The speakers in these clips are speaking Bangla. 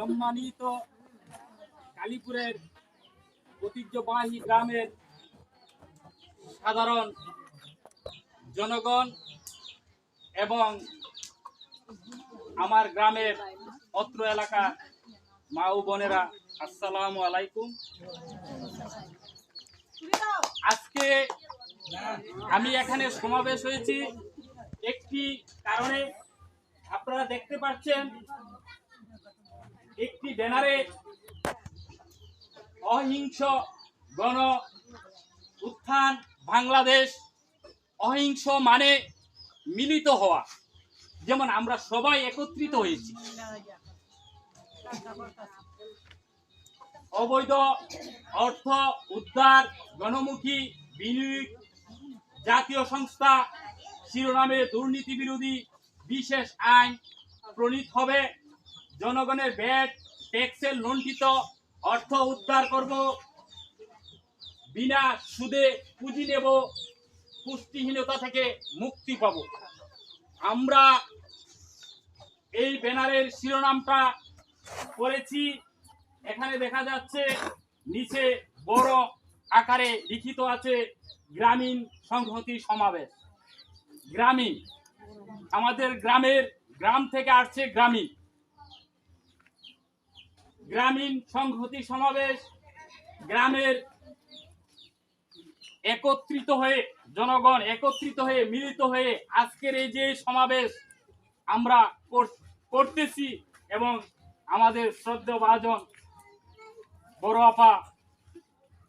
সম্মানিত কালীপুরের ঐতিহ্যবাহী গ্রামের সাধারণ জনগণ এবং আমার গ্রামের অত্র এলাকা মা ও বোনেরা, আসসালামু আলাইকুম। আজকে আমি এখানে সমাবেশ হয়েছি একটি কারণে আপনারা দেখতে পাচ্ছেন একটি ব্যানারে অহিংস গণ উত্থান বাংলাদেশ, অহিংস মানে মিলিত হওয়া। যেমন আমরা সবাই একত্রিত হয়েছি। অবৈধ অর্থ উদ্ধার, গণমুখী, বিনিয়োগ, জাতীয় সংস্থা, শিরোনামে দুর্নীতি বিরোধী বিশেষ আইন প্রণীত হবে। জনগণের ব্যাট ট্যাক্সের লুণ্ঠিত অর্থ উদ্ধার করব। বিনা সুদে পুঁজি নেব, পুষ্টিহীনতা থেকে মুক্তি পাব। আমরা এই ব্যানারের শিরোনামটা করেছি। এখানে দেখা যাচ্ছে, নিচে বড় আকারে লিখিত আছে গ্রামীণ সংহতি সমাবেশ। গ্রামীণ, আমাদের গ্রামের, গ্রাম থেকে আসছে গ্রামীণ। গ্রামীণ সংহতি সমাবেশ গ্রামের একত্রিত হয়ে, জনগণ একত্রিত হয়ে, মিলিত হয়ে আজকের এই যে সমাবেশ আমরা কর- করতেছি এবং আমাদের শ্রদ্ধা ভাজন বড় আপা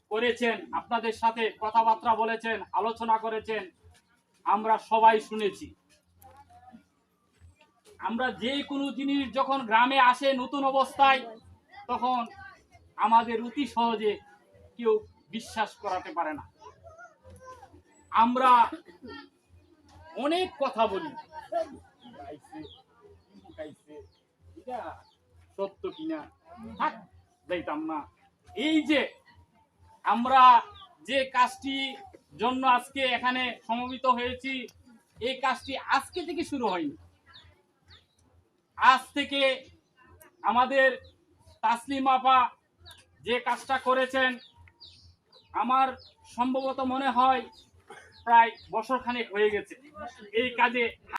করেছেন, আপনাদের সাথে কথাবার্তা বলেছেন, আলোচনা করেছেন, আমরা সবাই শুনেছি। আমরা যে কোনো জিনিস যখন গ্রামে আসে নতুন অবস্থায় তখন আমাদের অতি সহজে কেউ বিশ্বাস করাতে পারে না। আমরা অনেক কথা বলি। সত্য কিনা যাইতাম না। এই যে আমরা যে কাজটি জন্য আজকে এখানে সমবেত হয়েছি, এই কাজটি আজকে থেকে শুরু হয়নি। আজ থেকে আমাদের তাসলিম আপা যে কাজটা করেছেন, আমার সম্ভবত মনে হয় প্রায় বছরখানেক হয়ে গেছে। এই কাজে